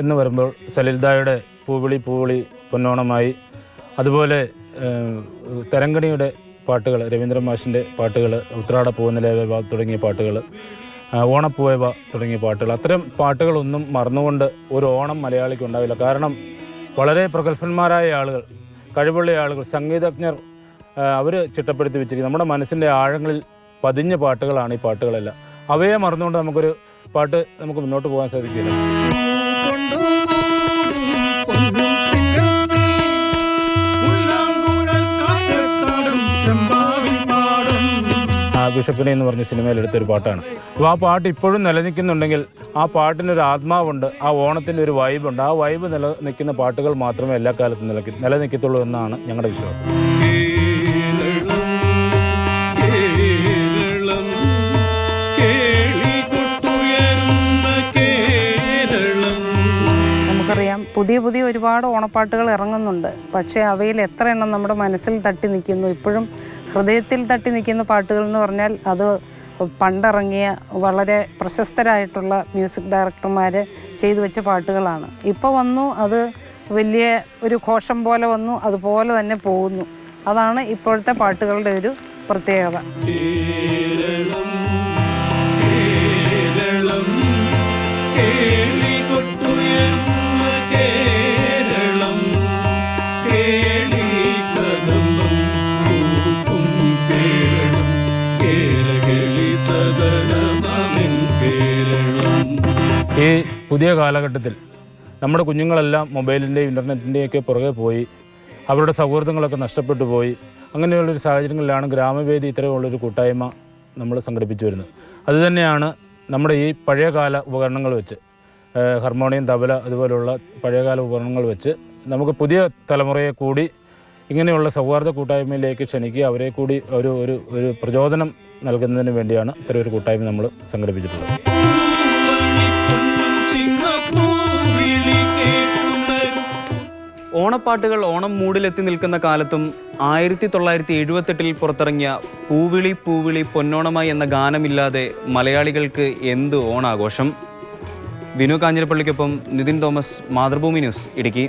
എന്ന് വരുമ്പോൾ സലിൽദായുടെ പൂവിളി പൂവിളി പൊന്നോണമായി അതുപോലെ തരങ്കണിയുടെ പാട്ടുകൾ രവീന്ദ്രൻ മാഷിന്റെ പാട്ടുകൾ ഉത്രാട പൂവനിലേവ തുടങ്ങിയ പാട്ടുകൾ ഓണപ്പൂവ തുടങ്ങിയ പാട്ടുകൾ. അത്തരം പാട്ടുകളൊന്നും മറന്നുകൊണ്ട് ഒരു ഓണം മലയാളിക്ക് ഉണ്ടാവില്ല. കാരണം വളരെ പ്രഗത്ഭന്മാരായ ആളുകൾ കഴിവുള്ള ആളുകൾ സംഗീതജ്ഞർ അവർ ചിട്ടപ്പെടുത്തി വെച്ചിരിക്കുന്നത് നമ്മുടെ മനസ്സിന്റെ ആഴങ്ങളിൽ പതിഞ്ഞ പാട്ടുകളാണ് ഈ പാട്ടുകളെല്ലാം. അവയെ മറന്നുകൊണ്ട് നമുക്കൊരു പാട്ട് നമുക്ക് മുന്നോട്ട് പോകാൻ സാധിക്കില്ല. ബിഷപ്പിനെ എന്ന് പറഞ്ഞ സിനിമയിൽ എടുത്തൊരു പാട്ടാണ്. അപ്പോൾ ആ പാട്ട് ഇപ്പോഴും നിലനിൽക്കുന്നുണ്ടെങ്കിൽ ആ പാട്ടിനൊരു ആത്മാവുണ്ട് ആ ഓണത്തിന്റെ ഒരു വൈബുണ്ട്. ആ വൈബ് നിലനിൽക്കുന്ന പാട്ടുകൾ മാത്രമേ എല്ലാ കാലത്തും നിലനിൽക്ക നിലനിൽക്കത്തുള്ളൂ എന്നാണ് ഞങ്ങളുടെ വിശ്വാസം. പുതിയ പുതിയ ഒരുപാട് ഓണപ്പാട്ടുകൾ ഇറങ്ങുന്നുണ്ട്. പക്ഷേ അവയിൽ എത്ര എണ്ണം നമ്മുടെ മനസ്സിൽ തട്ടി നിൽക്കുന്നു ഇപ്പോഴും ഹൃദയത്തിൽ തട്ടി നിൽക്കുന്ന പാട്ടുകൾ എന്ന് പറഞ്ഞാൽ അത് പണ്ടിറങ്ങിയ വളരെ പ്രശസ്തരായിട്ടുള്ള മ്യൂസിക് ഡയറക്ടർമാർ ചെയ്തു വെച്ച പാട്ടുകളാണ്. ഇപ്പോൾ വന്നു അത് വലിയ ഒരു ഘോഷം പോലെ വന്നു അതുപോലെ തന്നെ പോകുന്നു. അതാണ് ഇപ്പോഴത്തെ പാട്ടുകളുടെ ഒരു പ്രത്യേകത. ഈ പുതിയ കാലഘട്ടത്തിൽ നമ്മുടെ കുഞ്ഞുങ്ങളെല്ലാം മൊബൈലിന്റെയും ഇന്റർനെറ്റിന്റെയും ഒക്കെ പുറകെ പോയി അവരുടെ സൗഹൃദങ്ങളൊക്കെ നഷ്ടപ്പെട്ടു പോയി. അങ്ങനെയുള്ളൊരു സാഹചര്യങ്ങളിലാണ് ഗ്രാമവേദി ഇത്തരമുള്ളൊരു കൂട്ടായ്മ നമ്മൾ സംഘടിപ്പിച്ചു വരുന്നത്. അതുതന്നെയാണ് നമ്മുടെ ഈ പഴയകാല ഉപകരണങ്ങൾ വെച്ച് ഹർമോണിയം തബല അതുപോലുള്ള പഴയകാല ഉപകരണങ്ങൾ വെച്ച് നമുക്ക് പുതിയ തലമുറയെ കൂടി ഇങ്ങനെയുള്ള സൗഹാർദ്ദ കൂട്ടായ്മയിലേക്ക് ക്ഷണിക്കുക അവരെ കൂടി ഒരു ഒരു ഒരു പ്രചോദനം നൽകുന്നതിന് വേണ്ടിയാണ് ഇത്തരം ഒരു കൂട്ടായ്മ നമ്മൾ സംഘടിപ്പിച്ചിട്ടുള്ളത്. ഓണപ്പാട്ടുകൾ ഓണം മൂടിലെത്തി നിൽക്കുന്ന കാലത്തും ആയിരത്തി തൊള്ളായിരത്തി എഴുപത്തെട്ടിൽ പുറത്തിറങ്ങിയ പൂവിളി പൂവിളി പൊന്നോണമായി എന്ന ഗാനമില്ലാതെ മലയാളികൾക്ക് എന്ത് ഓണാഘോഷം? വിനു കാഞ്ഞിരപ്പള്ളിക്കൊപ്പം നിതിൻ തോമസ് മാതൃഭൂമി ന്യൂസ് ഇടുക്കി.